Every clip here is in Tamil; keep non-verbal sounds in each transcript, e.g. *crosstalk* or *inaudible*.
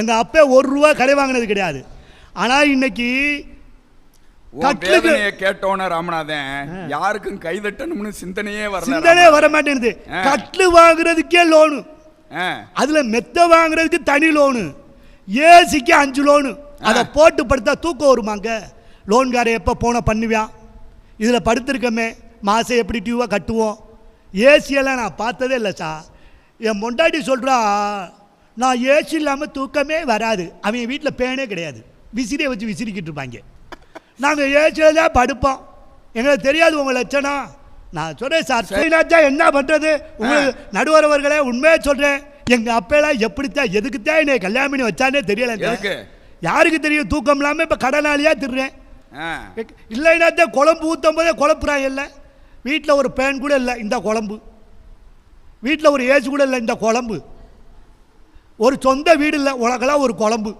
எங்கள் அப்பா ஒரு ரூபா கடை வாங்கினது கிடையாது. ஆனால் இன்னைக்கு கேட்டோன ராமநாதன் யாருக்கும் கைதட்டணும்னு சிந்தனையே வரல சிந்தனையே வர மாட்டேங்குது. கட்லு வாங்குறதுக்கே லோனு. அதில் மெத்த வாங்குறதுக்கு தனி லோனு. ஏசிக்கு அஞ்சு லோனு. அதை போட்டு படுத்தா தூக்கம் வருமாங்க? லோன்காரை எப்போ போன பண்ணுவியான் இதில் படுத்திருக்கமே. மாதம் எப்படி டியூவாக கட்டுவோம்? ஏசியெல்லாம் நான் பார்த்ததே இல்லை சார். என் பொண்டாட்டி சொல்கிறா நான் ஏசி இல்லாமல் தூக்கமே வராது. அவங்க வீட்டில் பேனே கிடையாது. விசிறியை வச்சு விசிறிக்கிட்டு இருப்பாங்க. நாங்கள் ஏசியில் தான் படுப்போம். எங்களுக்கு தெரியாது உங்கள் லட்சணம். நான் சொல்கிறேன் சார் ஸ்ரீநாத்தா என்ன பண்ணுறது உங்களுக்கு நடுவரவர்களே உண்மையை சொல்கிறேன் எங்கள் அப்பெல்லாம் எப்படித்தான் எதுக்குத்தான் என்னை கல்யாணம் பண்ணி வச்சானே எதுக்கு? யாருக்கு தெரியும்? தூக்கம் இல்லாமல் இப்போ கடனாளியாக திடுறேன் ஆ. இல்லைன்னா தான் குழம்பு ஊற்றும் போதே குழப்புறான் இல்லை. வீட்டில் ஒரு பேன் கூட இல்லை இந்த குழம்பு. வீட்டில் ஒரு ஏசி கூட இல்லை இந்த குழம்பு. ஒரு சொந்த வீடு இல்லை உனக்கெல்லாம் ஒரு குழம்பு.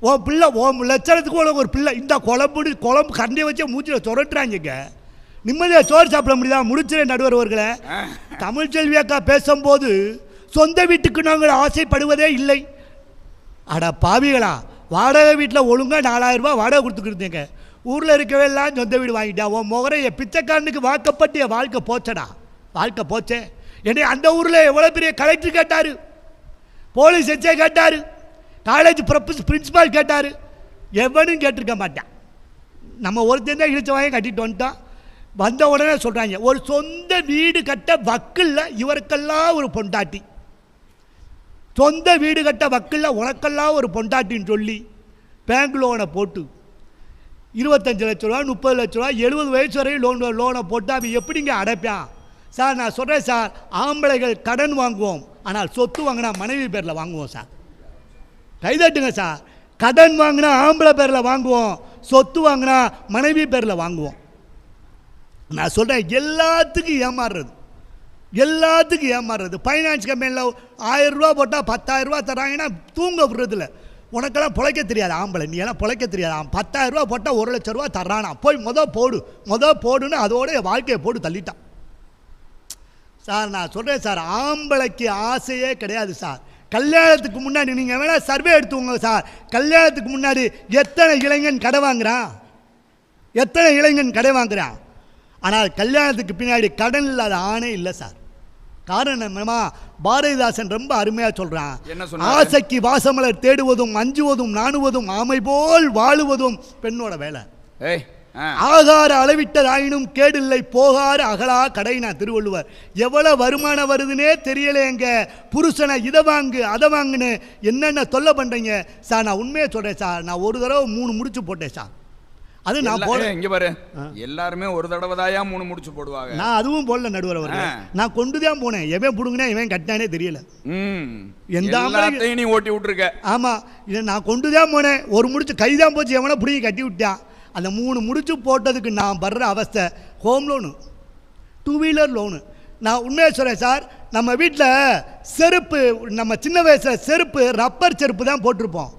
உன் பிள்ளை உன் லட்சணத்துக்கு உனக்கு ஒரு பிள்ளை. இந்த குழம்புன்னு குழம்பு கண்டையை வச்சு மூச்சில் சுரட்டுறாங்க நிம்மதியாக சோறு சாப்பிட முடியுதா? முடிச்சிடேன் நடுவர்களே ஆ. *laughs* தமிழ்ச்செல்வி அக்கா பேசும்போது சொந்த வீட்டுக்கு நாங்கள் ஆசைப்படுவதே இல்லை. அட பாவிகளா வாடகை வீட்டில் ஒழுங்காக நாலாயிரம் ரூபாய் வாடகை கொடுத்துக்கிருந்தீங்க ஊரில் இருக்கவே எல்லாம் சொந்த வீடு வாங்கிட்டா. உன் முகரை என் பிச்சைக்காரனுக்கு வாக்கப்பட்டு என் வாழ்க்கை போச்சடா. வாழ்க்கை போச்சே. என்னை அந்த ஊரில் எவ்வளோ பெரிய கலெக்டர் கேட்டார். போலீஸ் எச்சே கேட்டார். காலேஜ் ப்ரொஃபஸ் பிரின்சிபால் கேட்டார். எவனும் கேட்டிருக்க மாட்டான். நம்ம ஒருத்தன் தான் இழுச்ச வாங்கி கட்டிட்டு வந்துட்டோம் வந்த உடனே சொல்கிறாங்க ஒரு சொந்த வீடு கட்ட வக்கில்ல இவருக்கெல்லாம் ஒரு பொண்டாட்டி. சொந்த வீடு கட்ட வக்கில்ல உனக்கெல்லாம் ஒரு பொண்டாட்டின்னு சொல்லி பேங்க் லோனை போட்டு இருபத்தஞ்சு லட்ச ரூபா முப்பது லட்ச ரூபா எழுபது வயசு வரையும் லோன் லோனை போட்டு அவன் எப்படிங்க அடைப்பான்? சார் நான் சொல்கிறேன் சார் ஆம்பளைகள் கடன் வாங்குவோம். ஆனால் சொத்து வாங்கினா மனைவி பேரில் வாங்குவோம் சார். கைதட்டுங்க சார். கடன் வாங்கினா ஆம்பளை பேரில் வாங்குவோம் சொத்து வாங்கினா மனைவி பேரில் வாங்குவோம். நான் சொல்கிறேன் எல்லாத்துக்கும் ஏமாறுறது. எல்லாத்துக்கும் ஏமாறுறது. ஃபைனான்ஸ் கம்பெனியில் ஆயிரம் போட்டால் பத்தாயிரம் ரூபா தராங்கன்னா தூங்க விடுறதில்ல. உனக்கெல்லாம் பிழைக்க தெரியாது ஆம்பளை. நீ எல்லாம் பிழைக்க தெரியாது. அவன் போட்டால் ஒரு லட்ச ரூபா தர்றானா போய் மொதல் போடு. மொதல் போடுன்னு அதோடைய வாழ்க்கையை போட்டு தள்ளிட்டான். சார் நான் சொல்கிறேன் சார் ஆம்பளைக்கு ஆசையே கிடையாது சார். கல்யாணத்துக்கு முன்னாடி நீங்கள் வேணால் சர்வே எடுத்துக்கோங்க சார். கல்யாணத்துக்கு முன்னாடி எத்தனை இளைஞன் கடை வாங்குறான்? எத்தனை இளைஞன் கடை வாங்குறான்? ஆனால் கல்யாணத்துக்கு பின்னாடி கடன் இல்லாத ஆணே இல்லை சார். காரணம் என்னமா பாரதிதாசன் ரொம்ப அருமையாக சொல்கிறான்? ஆசைக்கு வாசமலர் தேடுவதும் அஞ்சுவதும் நாணுவதும் ஆமை போல் வாழுவதும் பெண்ணோட வேலை. ஏய். ஆகார அளவிட்டதாயினும் கேடில்லை போகார அகலா கடைனா திருவள்ளுவர். எவ்வளவு வருமானம் வருதுன்னே தெரியலையேங்க புருஷனை இதை வாங்கு அதை வாங்குன்னு என்னென்ன தொல்லை பண்ணுறீங்க சார் நான் உண்மையை சொல்கிறேன் சார். நான் ஒரு தடவை மூணு முடிச்சு போட்டேன் சார். அது நான் எல்லா- போட ஏய், இங்க பாரு. எல்லாருமே ஒரு தடவை தாயா மூணு முடிச்சு போடுவாங்க? நான் அதுவும் போடல நடுவர் அவர்களே ஆ. நான் கொண்டு தான் போனேன். எவன் பிடுங்கினா இவன் கட்டினானே தெரியல. எந்த எல்லாத்தையும் நீ ஓட்டி விட்டுருக்க. ஆமாம் இதை நான் கொண்டு தான் போனேன். ஒரு முடிச்சு கை தான் போச்சு. எவனை பிடிங்கி கட்டி விட்டான். அந்த மூணு முடிச்சு போட்டதுக்கு நான் படுற அவஸ்தை home loan two wheeler loan நான் உண்மையாக சொல்கிறேன் சார் நம்ம வீட்டில் செருப்பு நம்ம சின்ன வயசில் செருப்பு ரப்பர் செருப்பு தான் போட்டிருப்போம்.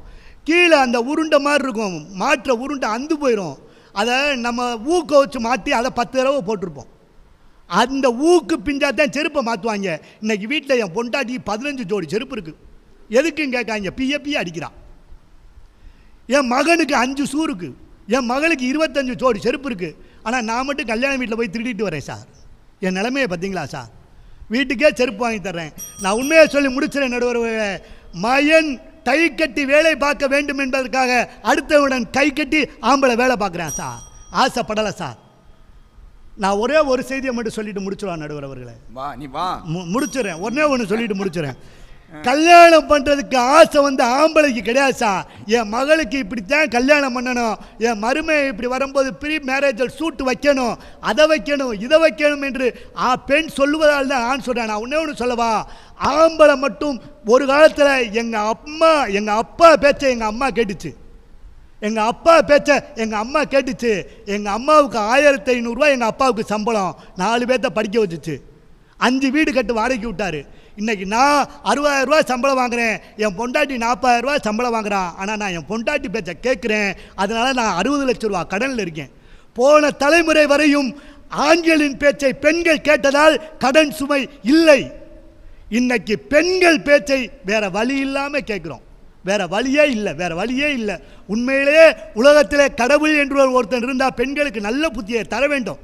கீழே அந்த உருண்டை மாதிரி இருக்கும் மாற்ற உருண்டை அந்து போயிடும் அதை நம்ம ஊக்க வச்சு மாட்டி அதை பத்து தடவை போட்டிருப்போம். அந்த ஊக்கு பிஞ்சா தான் செருப்பை மாற்றுவாங்க இன்றைக்கி வீட்டில் என் பொண்டாட்டி பதினஞ்சு ஜோடி செருப்பு இருக்குது எதுக்குன்னு கேட்காங்க பிய அடிக்கிறான் என் மகனுக்கு அஞ்சு சூருக்கு என் மகளுக்கு இருபத்தஞ்சு ஜோடி செருப்பு இருக்குது ஆனால் நான் மட்டும் கல்யாண வீட்டில் போய் திருடிட்டு வரேன் சார். என் நிலைமையை பார்த்தீங்களா சார்? வீட்டுக்கே செருப்பு வாங்கி தர்றேன். நான் உண்மையை சொல்லி முடிச்சிடறேன் நடுவர் மயன் கை கட்டி வேலை பார்க்க வேண்டும் என்பதற்காக அடுத்தவுடன் கை கட்டி ஆம்பளை வேலை பார்க்குறேன் சார். ஆசைப்படலை சார். நான் ஒரே ஒரு செய்தியை மட்டும் சொல்லிட்டு முடிச்சிடுவான் நடுவர் அவர்களே. வா நீ வா. முடிச்சிடுறேன். ஒண்ணே ஒன்று சொல்லிட்டு முடிச்சிடுறேன். கல்யாணம் பண்ணுறதுக்கு ஆசை வந்து ஆம்பளைக்கு கிடையாது சார். என் மகளுக்கு இப்படித்தான் கல்யாணம் பண்ணணும். என் மருமை இப்படி வரும்போது ப்ரீ மேரேஜில் சூட்டு வைக்கணும். அதை வைக்கணும் இதை வைக்கணும் என்று ஆ பெண் சொல்லுவதால் தான் ஆண் சொல்கிறேன் நான் ஒன்றே ஒன்று சொல்லவா? ஆம்பளை மட்டும் ஒரு காலத்தில் எங்கள் அம்மா எங்கள் அப்பா பேச்சை எங்கள் அம்மா கேட்டுச்சு. எங்கள் அப்பா பேச்ச எங்கள் அம்மா கேட்டுச்சு. எங்கள் அம்மாவுக்கு ஆயிரத்தி ஐநூறுரூவா எங்கள் அப்பாவுக்கு சம்பளம். நாலு பேர்த்த படிக்க வச்சுச்சு. அஞ்சு வீடு கட்டு வாடகைக்கு விட்டார். இன்னைக்கு நான் அறுபதாயிரரூவா சம்பளம் வாங்குறேன். என் பொண்டாட்டி நாற்பதாயிரரூவா சம்பளம் வாங்குறான் ஆனால் நான் என் பொண்டாட்டி பேச்ச கேட்குறேன் அதனால் நான் அறுபது லட்ச ரூபா கடனில் இருக்கேன். போன தலைமுறை வரையும் ஆண்களின் பேச்சை பெண்கள் கேட்டதால் கடன் சுமை இல்லை. இன்னைக்கு பெண்கள் பேச்சை வேற வழி இல்லாமல் கேட்குறோம் வேற வழியே இல்லை வேற வழியே இல்லை. உண்மையிலேயே உலகத்திலே கடவுள் என்று ஒருத்தன் இருந்தால் பெண்களுக்கு நல்ல புத்தியை தர வேண்டும்.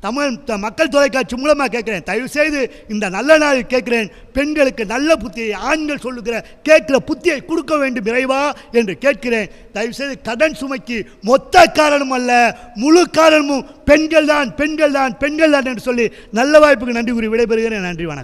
தமிழ் த- மக்கள் தொலைக்காட்சி மூலமாக கேட்குறேன். தயவு செய்து இந்த நல்ல நாளில் கேட்குறேன். பெண்களுக்கு நல்ல புத்தியை ஆண்கள் சொல்லுகிற கேட்குற புத்தியை கொடுக்க வேண்டும் இறைவா என்று கேட்கிறேன். தயவு செய்து கடன் சுமைக்கு மொத்த காரணம் அல்ல முழு காரணமும் பெண்கள் தான் பெண்கள் தான் பெண்கள் தான் என்று சொல்லி நல்ல வாய்ப்புக்கு நன்றி கூறி விடைபெறுகிறேன். நன்றி வணக்கம்.